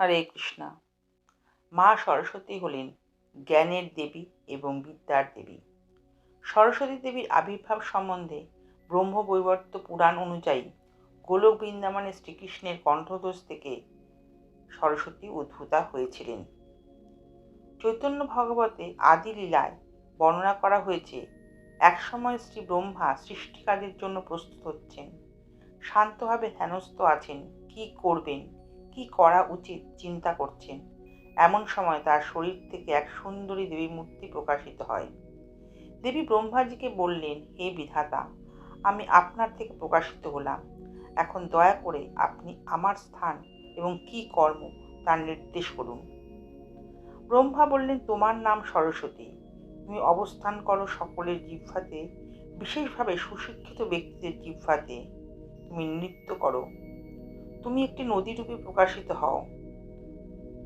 হরে কৃষ্ণা। মা সরস্বতী হলেন জ্ঞানের দেবী এবং বিদ্যার দেবী। সরস্বতী দেবীর আবির্ভাব সম্বন্ধে ব্রহ্মবৈবর্ত পুরাণ অনুযায়ী গোলক বৃন্দাবনে শ্রীকৃষ্ণের কণ্ঠদোষ থেকে সরস্বতী উদ্ভূতা হয়েছিলেন। চৈতন্য ভগবতে আদি লীলায় বর্ণনা করা হয়েছে, একসময় শ্রী ব্রহ্মা সৃষ্টিকাজের জন্য প্রস্তুত হচ্ছেন। শান্তভাবে ধ্যানস্থ আছেন, কি করবেন? কি করা উচিত চিন্তা করছেন এমন সময় তার শরীর থেকে এক সুন্দরী দেবী মূর্তি প্রকাশিত হয়। দেবী ব্রহ্মাজিকে বললেন, হে বিধাতা, আমি আপনার থেকে প্রকাশিত হলাম। এখন দয়া করে আপনি আমার স্থান এবং কি কর্ম তার নির্দেশ করুন। ব্রহ্মা বললেন, তোমার নাম সরস্বতী। তুমি অবস্থান করো সকলের জিহ্বাতে, বিশেষভাবে সুশিক্ষিত ব্যক্তিদের জিহ্বাতে। তুমি নৃত্য করো। তুমি একটি নদীরূপে প্রকাশিত হও।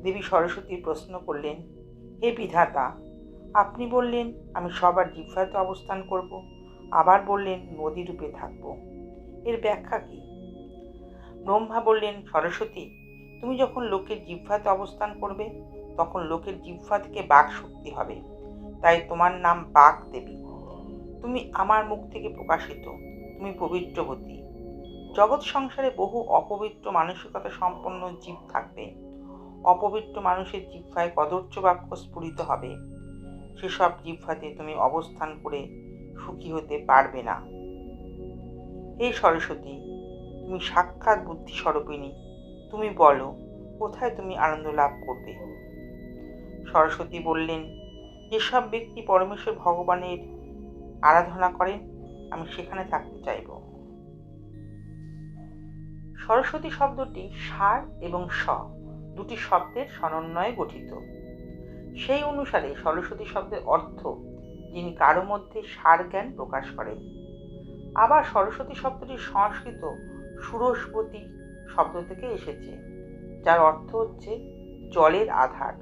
দেবী সরস্বতী প্রশ্ন করলেন, হে বিধাতা, আপনি বললেন, আমি সবার জিহ্বাতে অবস্থান করব, আবার বললেন, নদী রূপে থাকব। এর ব্যাখ্যা কি? ব্রহ্মা বললেন, সরস্বতী, তুমি যখন লোকের জিহ্বাতে অবস্থান করবে, তখন লোকের জিহ্বা থেকে বাক শক্তি হবে। তাই তোমার নাম বাক দেবী। তুমি আমার মুখ থেকে প্রকাশিত, তুমি পবিত্রবতী। জগৎ সংসারে বহু অপবিত্র মানসিকতা সম্পন্ন জীব থাকবে। অপবিত্র মানুষের জিহ্বায় কদর্য বাক্য স্ফুরিত হবে। সেসব জিহ্বাতে তুমি অবস্থান করে সুখী হতে পারবে না। হে সরস্বতী, তুমি সাক্ষাৎ বুদ্ধি স্বরূপিনী তুমি বলো, কোথায় তুমি আনন্দ লাভ করবে? সরস্বতী বললেন, যেসব ব্যক্তি পরমেশ্বর ভগবানের আরাধনা করেন, আমি সেখানে থাকতে চাইব। সরস্বতী শব্দটি সার এবং স, দুটি শব্দের সমন্বয়ে গঠিত। সেই অনুসারে সরস্বতী শব্দের অর্থ, যিনি কারও মধ্যে সার জ্ঞান প্রকাশ করেন। আবার সরস্বতী শব্দটি সংস্কৃত সুরস্বতী শব্দ থেকে এসেছে, যার অর্থ হচ্ছে জলের আধার।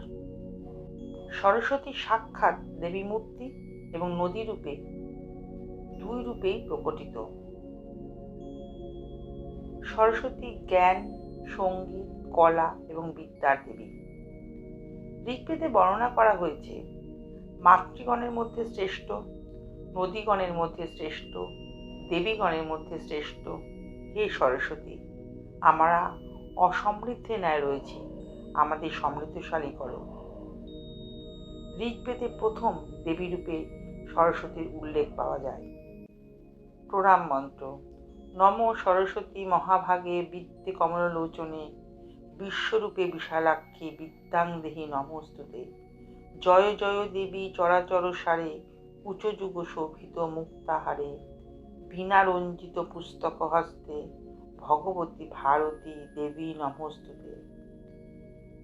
সরস্বতী সাক্ষাৎ দেবী মূর্তি এবং নদী রূপে দুই রূপেই প্রকটিত। সরস্বতী জ্ঞান, সংগীত, কলা এবং বিদ্যার দেবী। ঋগ্বেদে বর্ণনা করা হয়েছে, মাতৃগণের মধ্যে শ্রেষ্ঠ, নদীগণের মধ্যে শ্রেষ্ঠ, দেবীগণের মধ্যে শ্রেষ্ঠ। হে সরস্বতী, আমরা অসমৃদ্ধে ন্যায় রয়েছি, আমাদের সমৃদ্ধশালী করো। ঋগ্বেদে প্রথম দেবীরূপে সরস্বতীর উল্লেখ পাওয়া যায়। প্রণাম মন্ত্র। নম সরস্বতী মহাভাগে বিদ্যে কমললোচনে বিশ্বরূপে বিশালাক্ষী বিদ্যাং দেহি নমস্তুতে। জয় জয় দেবী চরাচর সারে উচ্চযুগ শোভিত মুক্তাহারে। রঞ্জিত পুস্তক হস্তে, ভগবতী ভারতী দেবী নমস্তুতে।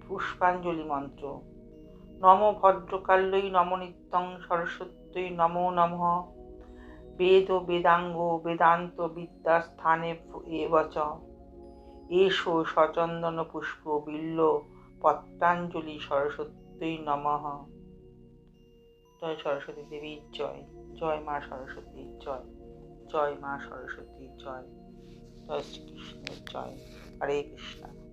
পুষ্পাঞ্জলি মন্ত্র। নম ভদ্রকাল্যই নম নিত্যং সরস্বত্যই নমো নমঃ। বেদ ও বেদাঙ্গ বেদান্ত বিদ্যা স্থানে এবচ এসো সচন্দন পুষ্প বিল্ল পত্রাঞ্জলি সরস্বতী নমঃ। জয় সরস্বতী দেবীর জয়। জয় মা সরস্বতীর জয়। জয় মা সরস্বতীর জয়। জয় শ্রীকৃষ্ণের জয়। হরে কৃষ্ণ।